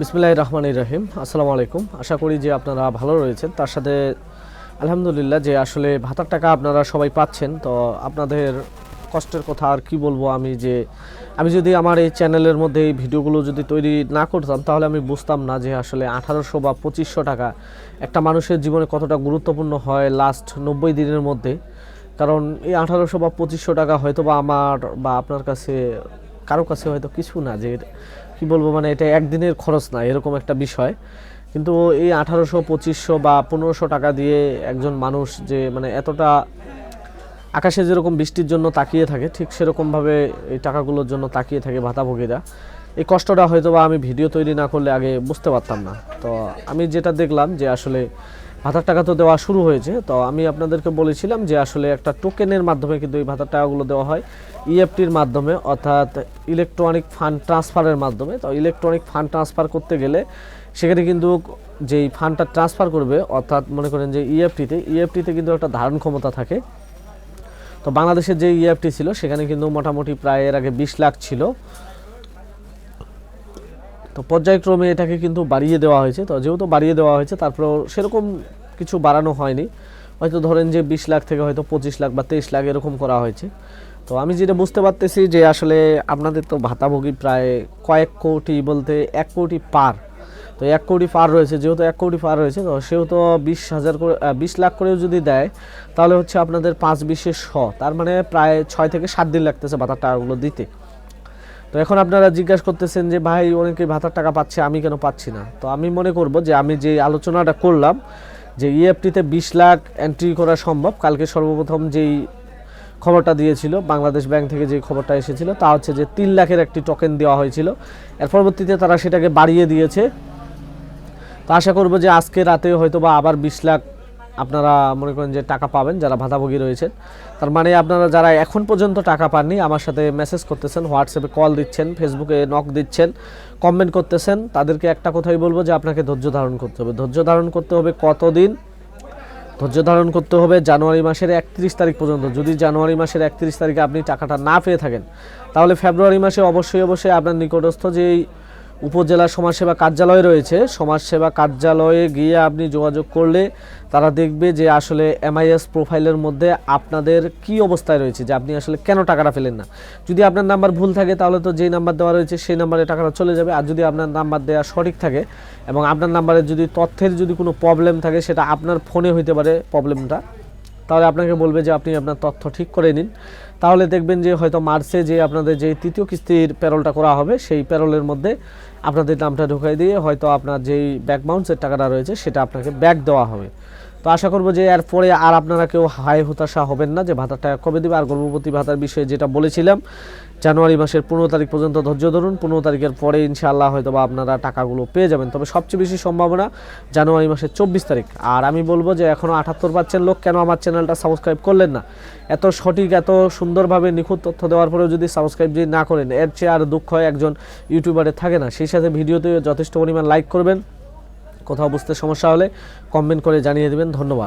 বিসমুল্লাহ রহমান রহিম। আসসালামু আলাইকুম। আশা করি যে আপনারা ভালো রয়েছেন। তার সাথে আলহামদুলিল্লাহ যে আসলে ভাতার টাকা আপনারা সবাই পাচ্ছেন, তো আপনাদের কষ্টের কথা আর কি বলব আমি যে, আমি যদি আমার এই চ্যানেলের মধ্যে এই ভিডিওগুলো যদি তৈরি না করতাম, তাহলে আমি বুঝতাম না যে আসলে আঠারোশো বা পঁচিশশো টাকা একটা মানুষের জীবনে কতটা গুরুত্বপূর্ণ হয় লাস্ট নব্বই দিনের মধ্যে। কারণ এই আঠারোশো বা পঁচিশশো টাকা হয়তো বা আমার বা আপনার কাছে কারও কাছে হয়তো কিছু না, যে কি বলব মানে এটা একদিনের খরচ না, এরকম একটা বিষয়। কিন্তু এই আঠারোশো, পঁচিশশো বা পনেরোশো টাকা দিয়ে একজন মানুষ যে মানে এতটা আকাশে যেরকম বৃষ্টির জন্য তাকিয়ে থাকে, ঠিক সেরকমভাবে এই টাকাগুলোর জন্য তাকিয়ে থাকে ভাতাভোগীরা। এই কষ্টটা হয়তো বা আমি ভিডিও তৈরি না করলে আগে বুঝতে পারতাম না। তো আমি যেটা দেখলাম যে আসলে ভাতার টাকা তো দেওয়া শুরু হয়েছে। তো আমি আপনাদেরকে বলেছিলাম যে আসলে একটা টোকেনের মাধ্যমে কিন্তু এই ভাতার টাকাগুলো দেওয়া হয় ইএফটির মাধ্যমে, অর্থাৎ ইলেকট্রনিক ফান্ড ট্রান্সফারের মাধ্যমে। তো ইলেকট্রনিক ফান্ড ট্রান্সফার করতে গেলে সেখানে কিন্তু যেই ফান্ডটা ট্রান্সফার করবে, অর্থাৎ মনে করেন যে ইএফটিতে ইএফটিতে কিন্তু একটা ধারণ ক্ষমতা থাকে। তো বাংলাদেশের যে ইএফটি ছিল, সেখানে কিন্তু মোটামুটি প্রায় এর আগে বিশ লাখ ছিল। তো পর্যায়ক্রমে এটাকে কিন্তু বাড়িয়ে দেওয়া হয়েছে। তো যেহেতু বাড়িয়ে দেওয়া হয়েছে, তারপরেও সেরকম কিছু বাড়ানো হয়নি। হয়তো ধরেন যে বিশ লাখ থেকে হয়তো পঁচিশ লাখ বা তেইশ লাখ এরকম করা হয়েছে। তো আমি যেটা বুঝতে পারতেছি যে আসলে আপনাদের তো ভাতাভোগী প্রায় কয়েক কোটি বলতে এক কোটি পার। তো এক কোটি পার রয়েছে, যেহেতু এক কোটি পার রয়েছে, তো সেহেতু বিশ হাজার করে বিশ লাখ করেও যদি দেয়, তাহলে হচ্ছে আপনাদের পাঁচ বিশে শ। তার মানে প্রায় ছয় থেকে সাত দিন লাগতেছে ভাতার টাকাগুলো দিতে। তো এখন আপনারা জিজ্ঞাসা করতেছেন যে, ভাই, অনেকে ভাতার টাকা পাচ্ছে, আমি কেন পাচ্ছি না? তো আমি মনে করব যে, আমি যে আলোচনাটা করলাম যে ইএফটিতে বিশ লাখ এন্ট্রি করা সম্ভব, কালকে সর্বপ্রথম যেই খবরটা দিয়েছিল, বাংলাদেশ ব্যাংক থেকে যে খবরটা এসেছিল, তা হচ্ছে যে তিন লাখের একটি টোকেন দেওয়া হয়েছিল। এর পরবর্তীতে তারা সেটাকে বাড়িয়ে দিয়েছে। তো আশা করব যে আজকে রাতে হয়তো বা আবার বিশ লাখ আপনারা মনে করেন যে টাকা পাবেন, যারা ভাতাভোগী রয়েছেন। তার মানে আপনারা যারা এখন পর্যন্ত টাকা পাননি, আমার সাথে মেসেজ করতেছেন হোয়াটসঅ্যাপে কল দিচ্ছেন ফেসবুকে নক দিচ্ছেন কমেন্ট করতেছেন, তাদেরকে একটা কথাই বলব যে আপনাকে ধৈর্য ধারণ করতে হবে। ধৈর্য ধারণ করতে হবে কতদিন? ধৈর্য ধারণ করতে হবে জানুয়ারি মাসের একত্রিশ তারিখ পর্যন্ত। যদি জানুয়ারি মাসের একত্রিশ তারিখে আপনি টাকাটা না পেয়ে থাকেন, তাহলে ফেব্রুয়ারি মাসে অবশ্যই অবশ্যই আপনার নিকটস্থ যেই উপজেলা সমাজসেবা কার্যালয় রয়েছে। সমাজসেবা কার্যালয়ে গিয়ে আপনি যোগাযোগ করলে তারা দেখবে যে আসলে এমআইএস প্রোফাইলের মধ্যে আপনাদের কি অবস্থায় রয়েছে, যে আপনি আসলে কেন টাকাটা পেলেন না। যদি আপনার নাম্বার ভুল থাকে তাহলে তো যেই নাম্বার দেওয়া রয়েছে সেই নাম্বারে টাকাটা চলে যাবে। আর যদি আপনার নাম্বার দেওয়া সঠিক থাকে এবং আপনার নাম্বারে যদি তথ্যের যদি কোনো প্রবলেম থাকে সেটা আপনার ফোনে হইতে পারে প্রবলেমটা তাহলে আপনাকে বলবে যে আপনি আপনার তথ্য ঠিক করে নিন। তাহলে দেখবেন যে হয়তো মার্চে যে আপনাদের যে তৃতীয় কিস্তির প্যারোলটা করা হবে, সেই প্যারোলের মধ্যে আপনাদের নামটা ঢুকাই দিয়ে হয়তো আপনার যেই ব্যাক বাউন্সের টাকাটা রয়েছে সেটা আপনাকে ব্যাক দেওয়া হবে। তো আশা করব যে এরপরে আর আপনারা কেউ হাই হতাশা হবেন না যে ভাতাটা কবে দেবে, আর গর্ভবতী ভাতার বিষয়ে যেটা বলেছিলাম, জানুয়ারি মাসের পনেরো তারিখ পর্যন্ত ধৈর্য ধরুন, পনেরো তারিখের পরে ইনশাআল্লাহ হয়তো বা আপনারা টাকাগুলো পেয়ে যাবেন। তবে সবচেয়ে বেশি সম্ভাবনা জানুয়ারি মাসের চব্বিশ তারিখ। আর আমি বলব যে এখনও আটাত্তর পার্সেন্ট লোক কেন আমার চ্যানেলটা সাবস্ক্রাইব করলেন না? এত সঠিক, এত সুন্দরভাবে নিখুঁত তথ্য দেওয়ার পরেও যদি সাবস্ক্রাইব যদি না করেন, এর চেয়ে আর দুঃখ হয় একজন ইউটিউবারে থাকে না। সেই সাথে ভিডিওতে যথেষ্ট পরিমাণ লাইক করবেন। কোথাও বুঝতে সমস্যা হলে কমেন্ট করে জানিয়ে দেবেন। ধন্যবাদ।